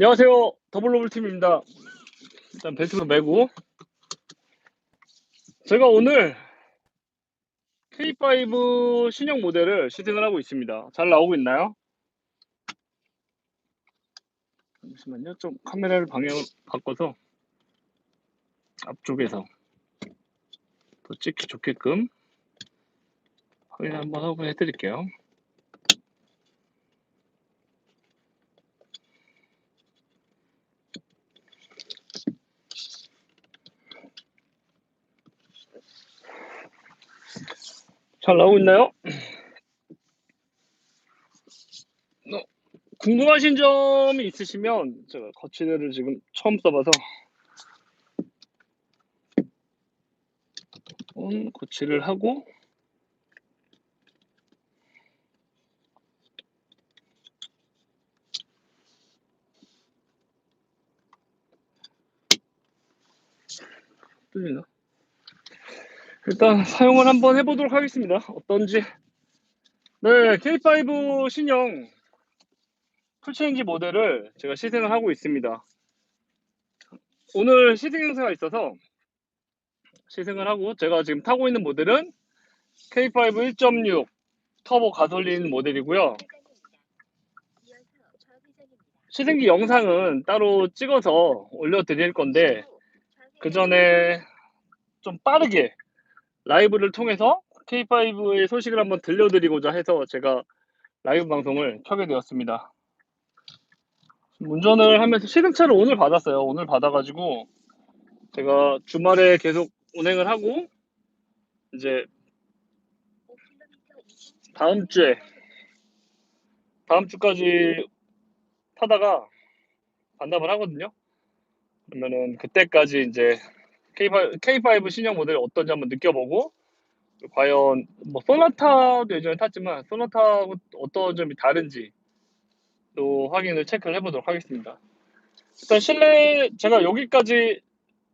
안녕하세요. 더블로블 팀입니다. 일단 벨트도 매고 제가 오늘 K5 신형 모델을 시승을 하고 있습니다. 잘 나오고 있나요? 잠시만요. 좀 카메라를 방향을 바꿔서 앞쪽에서 더 찍기 좋게끔 확인 한번 하고 해드릴게요. 잘 나오고 있나요? 어, 궁금하신 점이 있으시면 제가 거치대를 지금 처음 써봐서 음, 거치를 하고 뚫리나? 일단 사용을 한번 해보도록 하겠습니다. 어떤지. 네, K5 신형 풀체인지 모델을 제가 시승을 하고 있습니다. 오늘 시승 행사가 있어서 시승을 하고 제가 지금 타고 있는 모델은 K5 1.6 터보 가솔린 모델이고요. 시승기 영상은 따로 찍어서 올려드릴 건데 그 전에 좀 빠르게 라이브를 통해서 K5의 소식을 한번 들려드리고자 해서 제가 라이브 방송을 켜게 되었습니다. 운전을 하면서 시승차를 오늘 받았어요. 오늘 받아가지고 제가 주말에 계속 운행을 하고 이제 다음 주에 다음 주까지 타다가 반납을 하거든요. 그러면은 그때까지 이제 K5, K5 신형 모델이 어떤지 한번 느껴보고 과연 뭐 소나타도 예전에 탔지만 소나타하고 어떤 점이 다른지 또 확인을 체크를 해보도록 하겠습니다. 일단 실내 제가 여기까지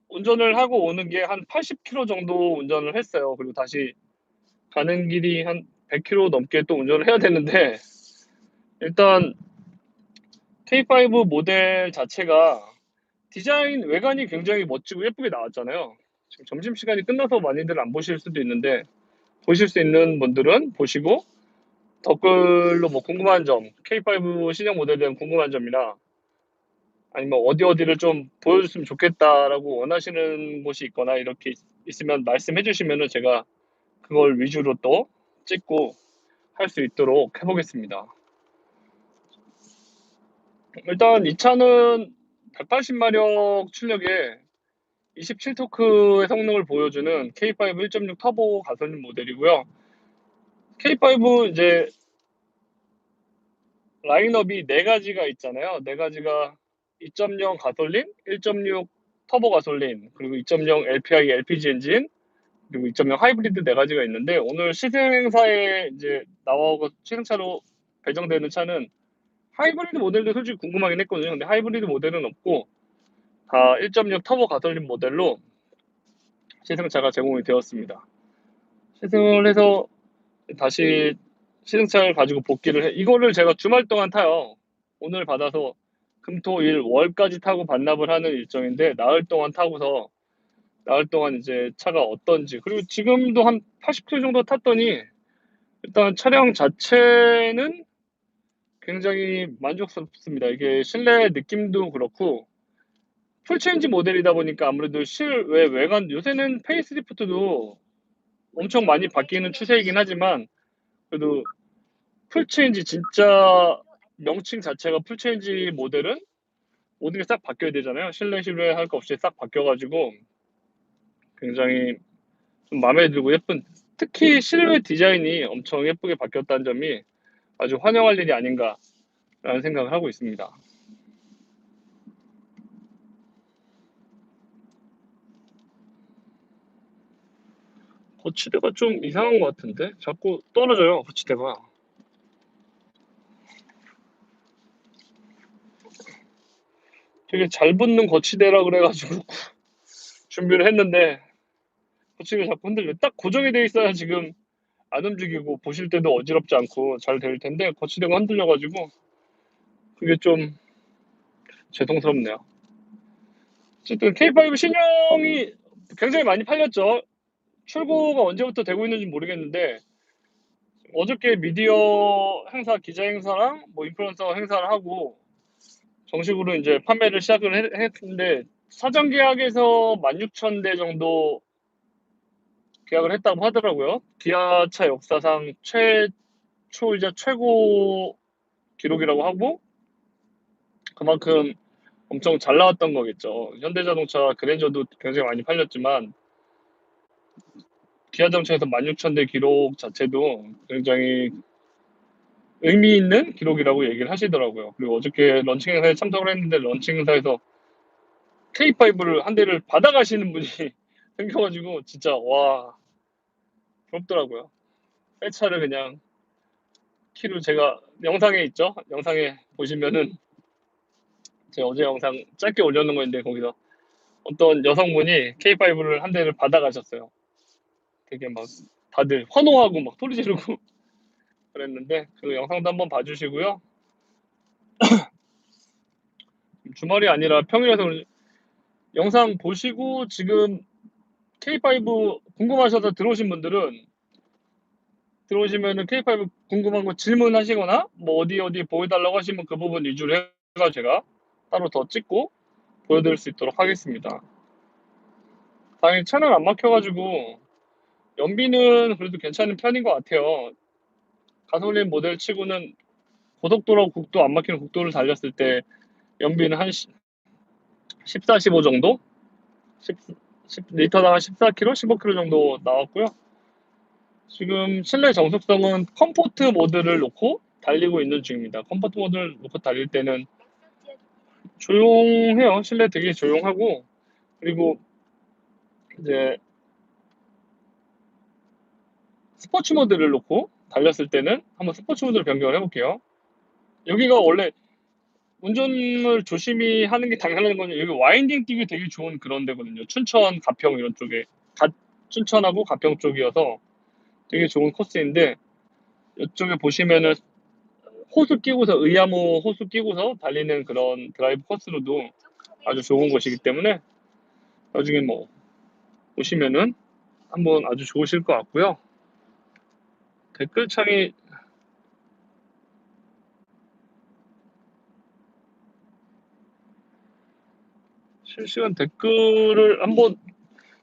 운전을 하고 오는 게 한 80km 정도 운전을 했어요. 그리고 다시 가는 길이 한 100km 넘게 또 운전을 해야 되는데 일단 K5 모델 자체가 디자인 외관이 굉장히 멋지고 예쁘게 나왔잖아요. 지금 점심시간이 끝나서 많이들 안 보실 수도 있는데 보실 수 있는 분들은 보시고 댓글로 뭐 궁금한 점, K5 신형 모델에 대한 궁금한 점이나 아니면 어디 어디를 좀 보여줬으면 좋겠다라고 원하시는 곳이 있거나 이렇게 있으면 말씀해 주시면은 제가 그걸 위주로 또 찍고 할 수 있도록 해보겠습니다. 일단 이 차는 180마력 출력에 27토크의 성능을 보여주는 K5 1.6 터보 가솔린 모델이고요. K5 이제 라인업이 네 가지가 있잖아요. 네 가지가 2.0 가솔린, 1.6 터보 가솔린, 그리고 2.0 LPI LPG 엔진, 그리고 2.0 하이브리드 네 가지가 있는데 오늘 시승 행사에 이제 나와고 시승차로 배정되는 차는 하이브리드 모델도 솔직히 궁금하긴 했거든요. 근데 하이브리드 모델은 없고 다 1.6 터보 가솔린 모델로 시승차가 제공이 되었습니다. 시승을 해서 다시 시승차를 가지고 복귀를 해. 이거를 제가 주말 동안 타요. 오늘 받아서 금토일 월까지 타고 반납을 하는 일정인데 나흘 동안 타고서 나흘 동안 이제 차가 어떤지 그리고 지금도 한 80km 정도 탔더니 일단 차량 자체는 굉장히 만족스럽습니다. 이게 실내 느낌도 그렇고 풀체인지 모델이다 보니까 아무래도 실외 외관 요새는 페이스리프트도 엄청 많이 바뀌는 추세이긴 하지만 그래도 풀체인지 진짜 명칭 자체가 풀체인지 모델은 모든 게 싹 바뀌어야 되잖아요. 실내 실외 할 거 없이 싹 바뀌어가지고 굉장히 좀 마음에 들고 예쁜 특히 실외 디자인이 엄청 예쁘게 바뀌었다는 점이 아주 환영할 일이 아닌가라는 생각을 하고 있습니다. 거치대가 좀 이상한 것 같은데? 자꾸 떨어져요 거치대가. 되게 잘 붙는 거치대라 그래가지고 준비를 했는데 거치대가 자꾸 흔들려. 딱 고정이 돼 있어야 지금 안 움직이고 보실 때도 어지럽지 않고 잘 될 텐데 거치대가 흔들려가지고 그게 좀 죄송스럽네요. 어쨌든 K5 신형이 굉장히 많이 팔렸죠. 출고가 언제부터 되고 있는지 모르겠는데 어저께 미디어 행사, 기자 행사랑 뭐 인플루언서 행사를 하고 정식으로 이제 판매를 시작을 했- 했는데 사전 계약에서 16,000대 정도 계약을 했다고 하더라고요. 기아차 역사상 최초이자 최고 기록이라고 하고 그만큼 엄청 잘 나왔던 거겠죠. 현대자동차 그랜저도 굉장히 많이 팔렸지만 기아자동차에서 16,000대 기록 자체도 굉장히 의미 있는 기록이라고 얘기를 하시더라고요. 그리고 어저께 런칭 행사에 참석을 했는데 런칭 행사에서 K5를 한 대를 받아가시는 분이 생겨가지고 진짜 와 부럽더라고요. 새 차를 그냥 키로 제가 영상에 있죠. 영상에 보시면은 제가 어제 영상 짧게 올려놓은 거 있는데 거기서 어떤 여성분이 K5를 한 대를 받아가셨어요. 되게 막 다들 환호하고 막 소리 지르고 그랬는데 그 영상도 한번 봐주시고요. 주말이 아니라 평일에서 영상 보시고 지금 K5 궁금하셔서 들어오신 분들은 들어오시면은 K5 궁금한 거 질문하시거나 뭐 어디 어디 보여달라고 하시면 그 부분 위주로 해가 제가 따로 더 찍고 보여드릴 수 있도록 하겠습니다. 다행히 차는 안 막혀가지고 연비는 그래도 괜찮은 편인 것 같아요. 가솔린 모델 치고는 고속도로 국도 안 막히는 국도를 달렸을 때 연비는 한 14, 15 정도? 10, 10 리터당 한 14km, 15km 정도 나왔고요. 지금 실내 정숙성은 컴포트 모드를 놓고 달리고 있는 중입니다. 컴포트 모드를 놓고 달릴 때는 조용해요. 실내 되게 조용하고 그리고 이제 스포츠 모드를 놓고 달렸을 때는 한번 스포츠 모드를 변경을 해볼게요. 여기가 원래 운전을 조심히 하는 게 당연한 거는 여기 와인딩 뛰기 되게 좋은 그런 데거든요. 춘천, 가평 이런 쪽에 가, 춘천하고 가평 쪽이어서 되게 좋은 코스인데 이쪽에 보시면은 호수 끼고서 의야무 호수 끼고서 달리는 그런 드라이브 코스로도 아주 좋은 곳이기 때문에 나중에 뭐 보시면은 한번 아주 좋으실 것 같고요. 댓글창이 실시간 댓글을 한번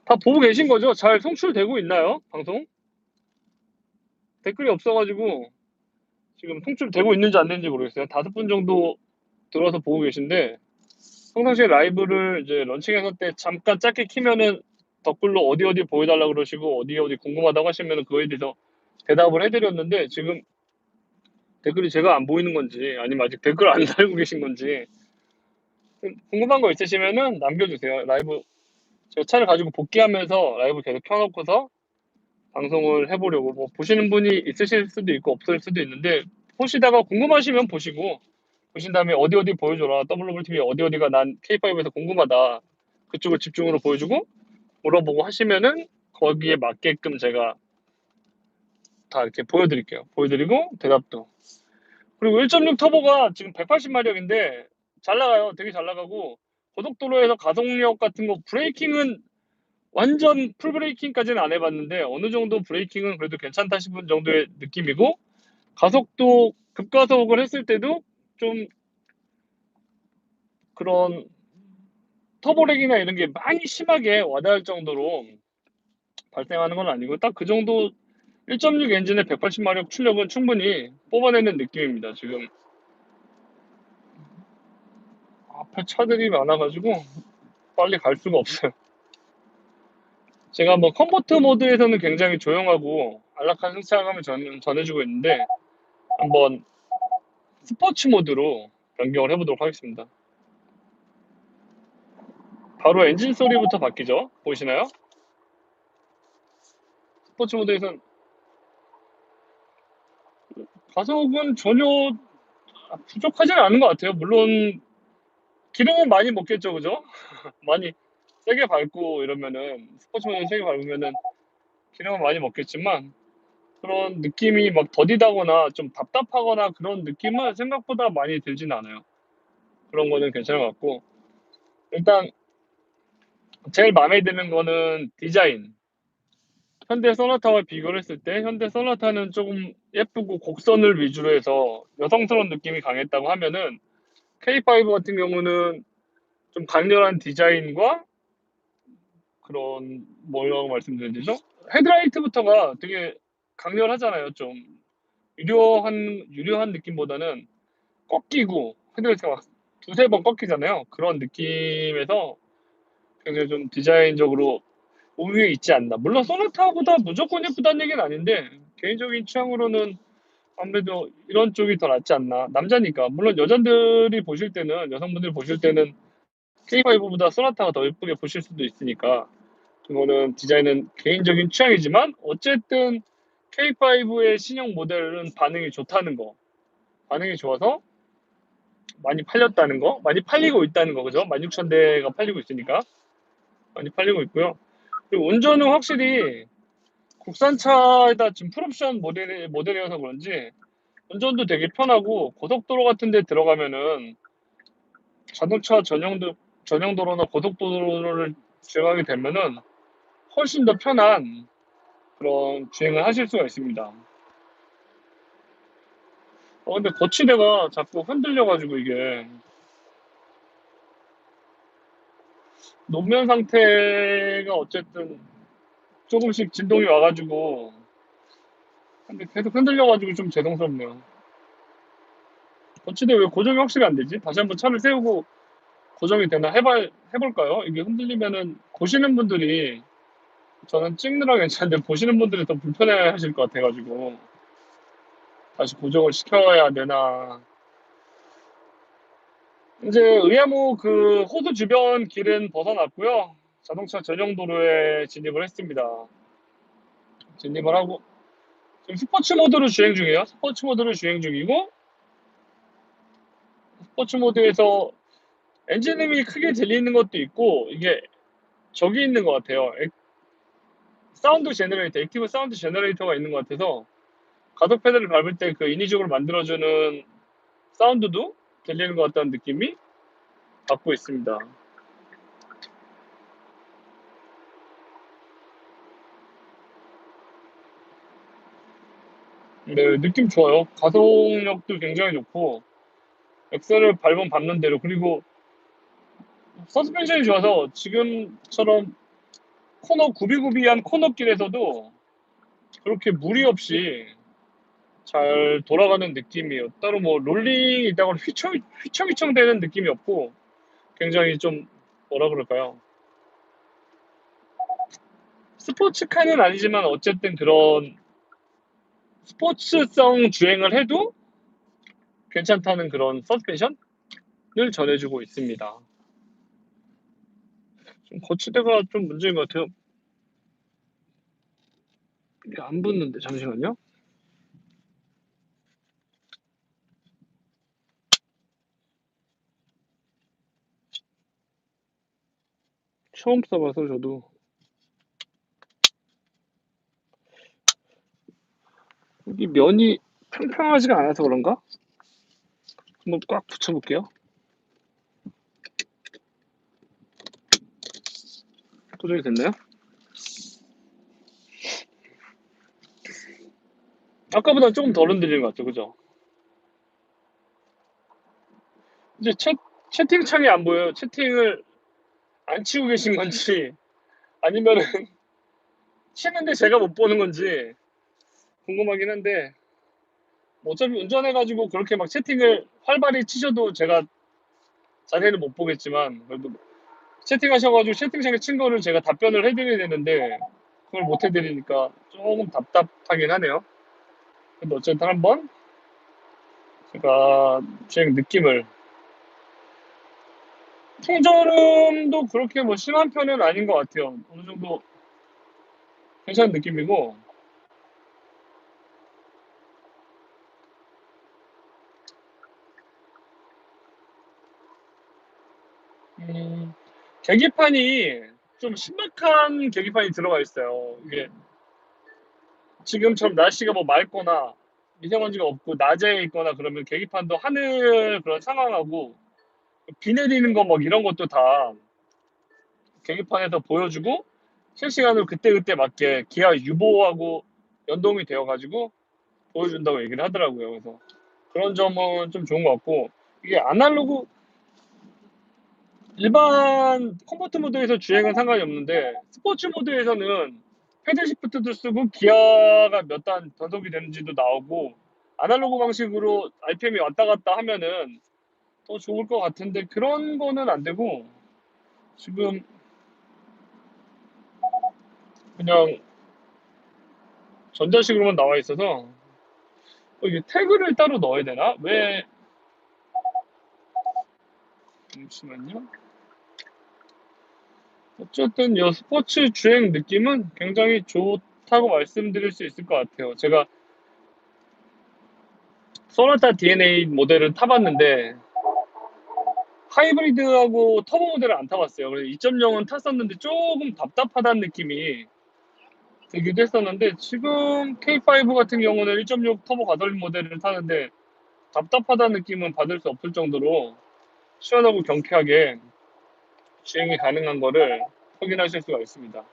다 보고 계신 거죠? 잘 송출되고 있나요? 방송? 댓글이 없어가지고 지금 송출되고 있는지 안 되는지 모르겠어요. 다섯 분 정도 들어와서 보고 계신데 평상시에 라이브를 이제 런칭했을 때 잠깐 짧게 키면은 댓글로 어디 어디 보여달라고 그러시고 어디 어디 궁금하다고 하시면은 그거에 대해서 대답을 해드렸는데 지금 댓글이 제가 안 보이는 건지 아니면 아직 댓글 안 달고 계신 건지 궁금한 거 있으시면은 남겨주세요. 라이브 제가 차를 가지고 복귀하면서 라이브 계속 켜놓고서 방송을 해보려고 뭐 보시는 분이 있으실 수도 있고 없을 수도 있는데 보시다가 궁금하시면 보시고 보신 다음에 어디 어디 보여줘라 WTV 어디 어디가 난 K5에서 궁금하다 그쪽을 집중으로 보여주고 물어보고 하시면은 거기에 맞게끔 제가 다 이렇게 보여드릴게요. 보여드리고 대답도 그리고 1.6 터보가 지금 180마력인데 잘 나가요. 되게 잘 나가고 고속도로에서 가속력 같은 거 브레이킹은 완전 풀 브레이킹까지는 안 해봤는데 어느 정도 브레이킹은 그래도 괜찮다 싶은 정도의 느낌이고 가속도 급가속을 했을 때도 좀 그런 터보렉이나 이런 게 많이 심하게 와닿을 정도로 발생하는 건 아니고 딱 그 정도 1.6 엔진의 180마력 출력은 충분히 뽑아내는 느낌입니다. 지금 앞에 차들이 많아가지고 빨리 갈 수가 없어요. 제가 뭐 컴포트 모드에서는 굉장히 조용하고 안락한 승차감을 전, 전해주고 있는데 한번 스포츠 모드로 변경을 해보도록 하겠습니다. 바로 엔진 소리부터 바뀌죠. 보이시나요? 스포츠 모드에선 가속은 전혀 부족하지는 않은 것 같아요. 물론 기름은 많이 먹겠죠, 그죠? 많이 세게 밟고 이러면은 스포츠 모드 세게 밟으면은 기름은 많이 먹겠지만 그런 느낌이 막 더디다거나 좀 답답하거나 그런 느낌은 생각보다 많이 들진 않아요. 그런 거는 괜찮은 것 같고 일단 제일 마음에 드는 거는 디자인. 현대 소나타와 비교를 했을 때 현대 소나타는 조금 예쁘고 곡선을 위주로 해서 여성스러운 느낌이 강했다고 하면은 K5 같은 경우는 좀 강렬한 디자인과 그런 뭐라고 말씀드려야 되죠? 헤드라이트부터가 되게 강렬하잖아요. 좀 유려한 유려한 느낌보다는 꺾이고 헤드라이트가 막 두세 번 꺾이잖아요. 그런 느낌에서 굉장히 좀 디자인적으로 우위에 있지 않나. 물론 소나타보다 무조건 예쁘다는 얘기는 아닌데 개인적인 취향으로는 아무래도 이런 쪽이 더 낫지 않나. 남자니까. 물론 여자들이 보실 때는 여성분들이 보실 때는 K5보다 소나타가 더 예쁘게 보실 수도 있으니까 그거는 디자인은 개인적인 취향이지만 어쨌든 K5의 신형 모델은 반응이 좋다는 거. 반응이 좋아서 많이 팔렸다는 거. 많이 팔리고 있다는 거. 그죠? 16,000대가 팔리고 있으니까. 많이 팔리고 있고요. 그리고 운전은 확실히 국산차에다 지금 풀옵션 모델, 모델이어서 그런지 운전도 되게 편하고 고속도로 같은 데 들어가면은 자동차 전용도, 전용도로나 고속도로를 주행하게 되면은 훨씬 더 편한 그런 주행을 하실 수가 있습니다. 어, 근데 거치대가 자꾸 흔들려가지고 이게 노면 상태가 어쨌든 조금씩 진동이 와가지고 근데 계속 흔들려가지고 좀 죄송스럽네요. 거치대 왜 고정이 확실히 안 되지? 다시 한번 차를 세우고 고정이 되나 해봐, 해볼까요? 이게 흔들리면은 보시는 분들이 저는 찍느라 괜찮은데 보시는 분들이 더 불편해 하실 것 같아가지고 다시 고정을 시켜야 되나 이제 의야무 그 호수 주변 길은 벗어났고요 자동차 전용 도로에 진입을 했습니다. 진입을 하고 지금 스포츠 모드로 주행 중이에요. 스포츠 모드로 주행 중이고 스포츠 모드에서 엔진음이 크게 들리는 것도 있고 이게 저기 있는 것 같아요. 사운드 제너레이터, 액티브 사운드 제너레이터가 있는 것 같아서 가속 페달을 밟을 때 그 인위적으로 만들어주는 사운드도 들리는 것 같다는 느낌이 받고 있습니다. 네, 느낌 좋아요. 가속력도 굉장히 좋고, 엑셀을 밟으면 밟는 대로, 그리고 서스펜션이 좋아서 지금처럼 코너 구비구비한 코너길에서도 그렇게 무리 없이 잘 돌아가는 느낌이에요. 따로 뭐 롤링이 있다고 휘청, 휘청휘청 되는 느낌이 없고 굉장히 좀 뭐라 그럴까요? 스포츠카는 아니지만 어쨌든 그런 스포츠성 주행을 해도 괜찮다는 그런 서스펜션을 전해주고 있습니다. 좀 거치대가 좀 문제인 것 같아요. 이게 안 붙는데 잠시만요. 처음 써봐서 저도 여기 면이 평평하지가 않아서 그런가? 한번 꽉 붙여볼게요. 조정이 됐나요? 아까보다 조금 덜 흔들리는 것 같죠, 그죠? 이제 채, 채팅창이 안 보여요. 채팅을 안 치고 계신 건지, 아니면은, 치는데 제가 못 보는 건지, 궁금하긴 한데, 뭐 어차피 운전해가지고 그렇게 막 채팅을 활발히 치셔도 제가 자세히는 못 보겠지만, 그래도 채팅하셔가지고 채팅창에 친 거를 제가 답변을 해드려야 되는데, 그걸 못 해드리니까 조금 답답하긴 하네요. 근데 어쨌든 한번 제가 주행 느낌을 풍절음도 그렇게 뭐 심한 편은 아닌 것 같아요. 어느 정도 괜찮은 느낌이고 음, 계기판이 좀 신박한 계기판이 들어가 있어요. 이게 지금처럼 날씨가 뭐 맑거나 미세먼지가 없고 낮에 있거나 그러면 계기판도 하늘 그런 상황하고 비 내리는 거 막 이런 것도 다 계기판에서 보여주고 실시간으로 그때그때 맞게 기아 유보하고 연동이 되어가지고 보여준다고 얘기를 하더라고요. 그래서 그런 점은 좀 좋은 것 같고 이게 아날로그 일반 컴포트 모드에서 주행은 상관이 없는데 스포츠 모드에서는 패들 시프트도 쓰고 기아가 몇 단 변속이 되는지도 나오고 아날로그 방식으로 RPM이 왔다 갔다 하면은 더 좋을 것 같은데 그런 거는 안 되고 지금 그냥 전자식으로만 나와 있어서 어, 이게 태그를 따로 넣어야 되나? 왜 잠시만요. 어쨌든 이 스포츠 주행 느낌은 굉장히 좋다고 말씀드릴 수 있을 것 같아요. 제가 소나타 DNA 모델을 타봤는데 하이브리드하고 터보 모델을 안 타봤어요. 그래서 2.0은 탔었는데 조금 답답하다는 느낌이 들기도 했었는데 지금 K5 같은 경우는 1.6 터보 가솔린 모델을 타는데 답답하다는 느낌은 받을 수 없을 정도로 시원하고 경쾌하게 주행이 가능한 거를 확인하실 수가 있습니다.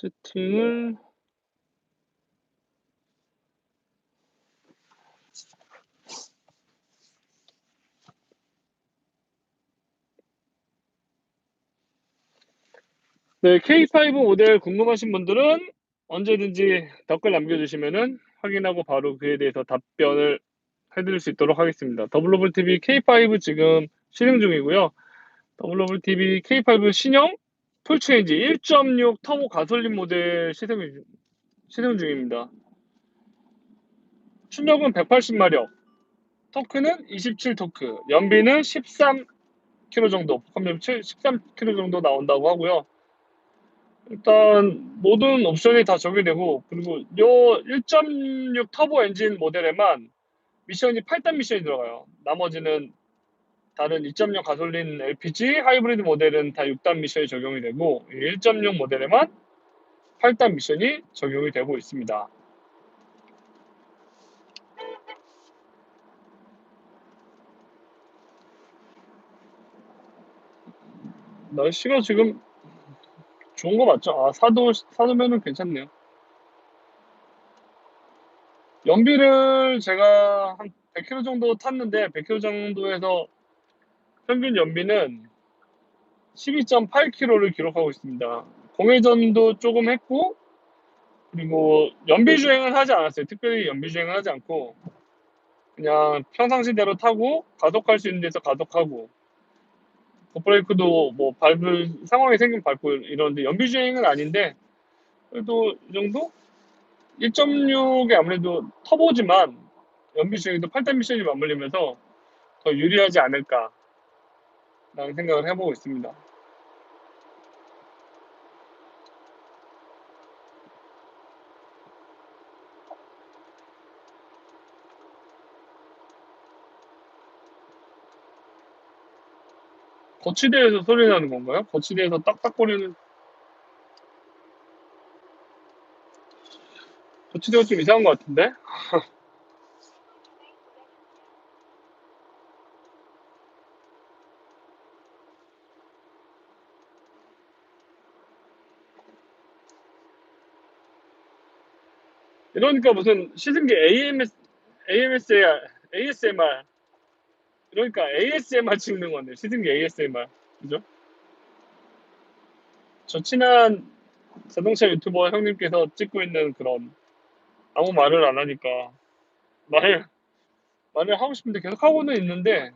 세팅을 네, K5 모델 궁금하신 분들은 언제든지 댓글 남겨주시면은 확인하고 바로 그에 대해서 답변을 해드릴 수 있도록 하겠습니다. 더블로블 TV K5 지금 실행 중이고요. 더블로블 TV K5 신형 풀체인지 1.6 터보 가솔린 모델 시승, 시승 중입니다. 출력은 180마력, 토크는 27토크, 연비는 13km 정도, 폭감력 13km 정도 나온다고 하고요. 일단 모든 옵션이 다 적용되고 그리고 요 1.6 터보 엔진 모델에만 미션이 8단 미션이 들어가요. 나머지는 다른 2.0 가솔린 LPG 하이브리드 모델은 다 6단 미션이 적용이 되고 1.6 모델에만 8단 미션이 적용이 되고 있습니다. 날씨가 지금 좋은 거 맞죠? 아, 사도, 사도면은 괜찮네요. 연비를 제가 한 100km 정도 탔는데, 100km 정도에서 평균 연비는 12.8km를 기록하고 있습니다. 공회전도 조금 했고, 그리고 연비 주행은 하지 않았어요. 특별히 연비 주행은 하지 않고, 그냥 평상시대로 타고, 가속할 수 있는 데서 가속하고, 덧브레이크도 뭐 밟을 상황이 생기면 밟고 이러는데 연비 주행은 아닌데 그래도 이 정도 1.6이 아무래도 터보지만 연비 주행도 8단 미션이 맞물리면서 더 유리하지 않을까 라는 생각을 해보고 있습니다. 거치대에서 소리 나는 건가요? 거치대에서 딱딱거리는 거치대가 좀 이상한 것 같은데? 이러니까 무슨 시승기 AMS, AMSR, ASMR. 그러니까 ASMR 찍는 건데, 시승기 ASMR. 그죠? 저 친한 자동차 유튜버 형님께서 찍고 있는 그런 아무 말을 안 하니까 말을 말을 하고 싶은데 계속 하고는 있는데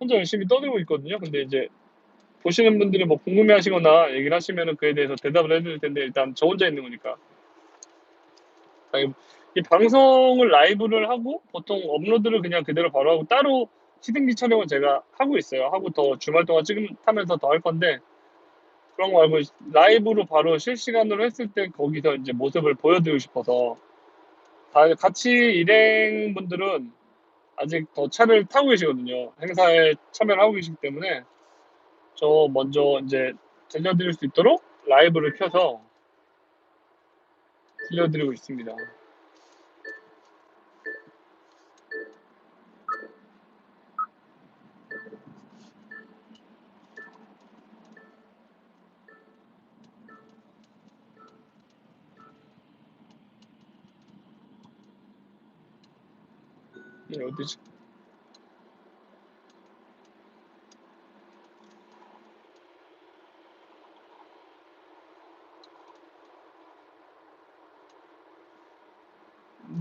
혼자 열심히 떠들고 있거든요. 근데 이제 보시는 분들이 뭐 궁금해하시거나 얘기를 하시면은 그에 대해서 대답을 해드릴 텐데 일단 저 혼자 있는 거니까 이 방송을 라이브를 하고 보통 업로드를 그냥 그대로 바로 하고 따로 시등기 촬영을 제가 하고 있어요. 하고 더 주말 동안 찍으면 타면서 더 할 건데 그런 거 말고 라이브로 바로 실시간으로 했을 때 거기서 이제 모습을 보여드리고 싶어서 다 같이 일행 분들은 아직 더 차를 타고 계시거든요. 행사에 참여를 하고 계시기 때문에 저 먼저 이제 들려드릴 수 있도록 라이브를 켜서 들려드리고 있습니다. 이게 어디지?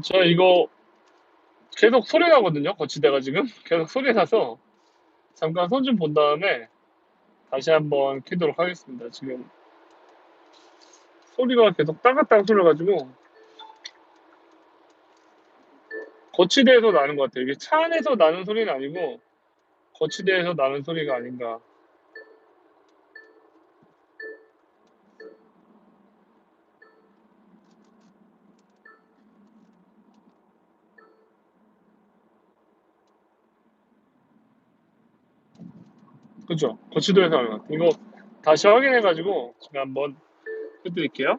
저 이거 계속 소리 나거든요. 거치대가 지금 계속 소리 나서 잠깐 손 좀 본 다음에 다시 한번 키도록 하겠습니다. 지금 소리가 계속 따갔다가 소리가지고 거치대에서 나는 것 같아요. 이게 차 안에서 나는 소리는 아니고 거치대에서 나는 소리가 아닌가. 그죠? 것 같아요. 이거 다시 확인해가지고 제가 한번 해드릴게요.